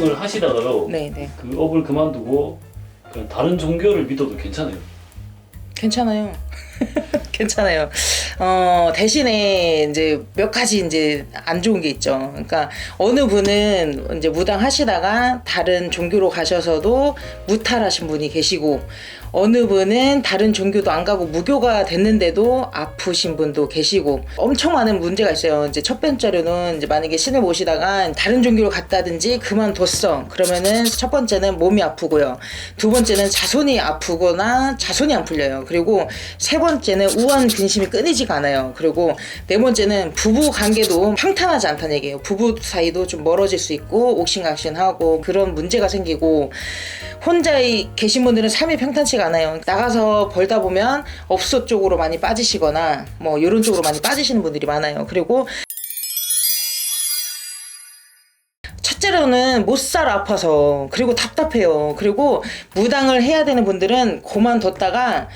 무당을 하시다가요. 네, 네. 그 업을 그만두고 그냥 다른 종교를 믿어도 괜찮아요. 괜찮아요. 괜찮아요. 어, 대신에 이제 몇 가지 이제 안 좋은 게 있죠. 그러니까 어느 분은 이제 무당 하시다가 다른 종교로 가셔서도 무탈하신 분이 계시고 어느 분은 다른 종교도 안 가고 무교가 됐는데도 아프신 분도 계시고 엄청 많은 문제가 있어요. 이제 첫 번째로는 이제 만약에 신을 모시다가 다른 종교로 갔다든지 그만뒀어. 그러면은 첫 번째는 몸이 아프고요. 두 번째는 자손이 아프거나 자손이 안 풀려요. 그리고 세 번째는 우한 근심이 끊이지 가 않아요. 그리고 네 번째는 부부 관계도 평탄하지 않다는 얘기예요. 부부 사이도 좀 멀어질 수 있고 옥신각신하고 그런 문제가 생기고 혼자 이- 계신 분들은 삶이 평탄치가 않아요. 나가서 벌다 보면 업소 쪽으로 많이 빠지시거나 뭐 이런 쪽으로 많이 빠지시는 분들이 많아요. 그리고 첫째로는 못 살아 아파서 그리고 답답해요. 그리고 무당을 해야 되는 분들은 그만뒀다가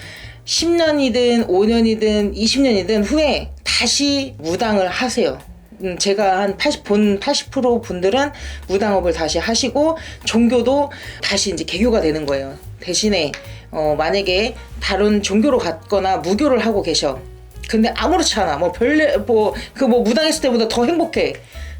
10년이든 5년이든 20년이든 후에 다시 무당을 하세요. 음, 제가 한 80, 본 80% 분들은 무당업을 다시 하시고 종교도 다시 이제 개교가 되는 거예요. 대신에 어, 만약에 다른 종교로 갔거나 무교를 하고 계셔. 근데 아무렇지 않아. 뭐 별래 뭐그 뭐 무당했을 때보다 더 행복해.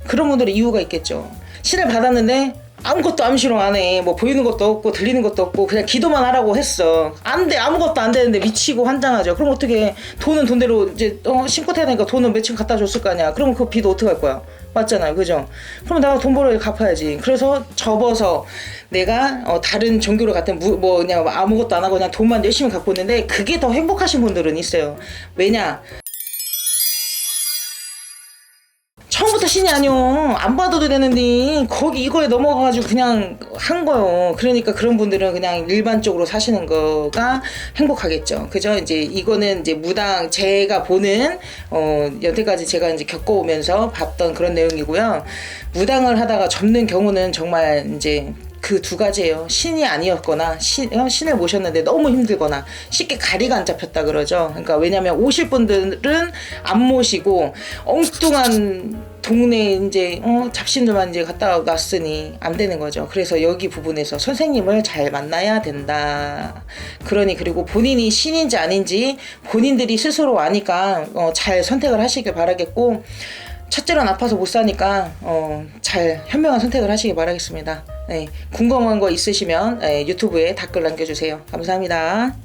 그런 분들은 이유가 있겠죠. 신을 받았는데 아무것도 암시롱 안 해. 뭐 보이는 것도 없고 들리는 것도 없고 그냥 기도만 하라고 했어. 안 돼. 아무것도 안 되는데 미치고 환장하죠. 그럼 어떻게 돈은 돈대로 이제 어, 신고 태야 되니까 돈은 며칠 갖다 줬을 거 아니야. 그럼 그 빚도 어떻게 할 거야? 맞잖아요. 그죠? 그럼 내가 돈 벌어야 갚아야지. 그래서 접어서 내가 어, 다른 종교를 갔든 무, 뭐 그냥 아무것도 안 하고 그냥 돈만 열심히 갖고 있는데 그게 더 행복하신 분들은 있어요. 왜냐? 처음부터 신이 아니요. 안 받아도 되는데 거기 이거에 넘어가가지고 그냥 한 거요. 그러니까 그런 분들은 그냥 일반적으로 사시는 거가 행복하겠죠. 그죠? 이제 이거는 이제 무당 제가 보는 어 여태까지 제가 이제 겪어오면서 봤던 그런 내용이고요. 무당을 하다가 접는 경우는 정말 이제 그 두 가지예요. 신이 아니었거나 신, 어, 신을 모셨는데 너무 힘들거나 쉽게 가리가 안 잡혔다 그러죠. 그러니까 왜냐면 오실 분들은 안 모시고 엉뚱한 동네 이제 어, 잡신들만 이제 갔다 왔으니 안 되는 거죠. 그래서 여기 부분에서 선생님을 잘 만나야 된다. 그러니 그리고 본인이 신인지 아닌지 본인들이 스스로 아니까 어, 잘 선택을 하시길 바라겠고 첫째는 아파서 못 사니까 어, 잘 현명한 선택을 하시길 바라겠습니다. 네, 궁금한 거 있으시면 네, 유튜브에 댓글 남겨주세요. 감사합니다.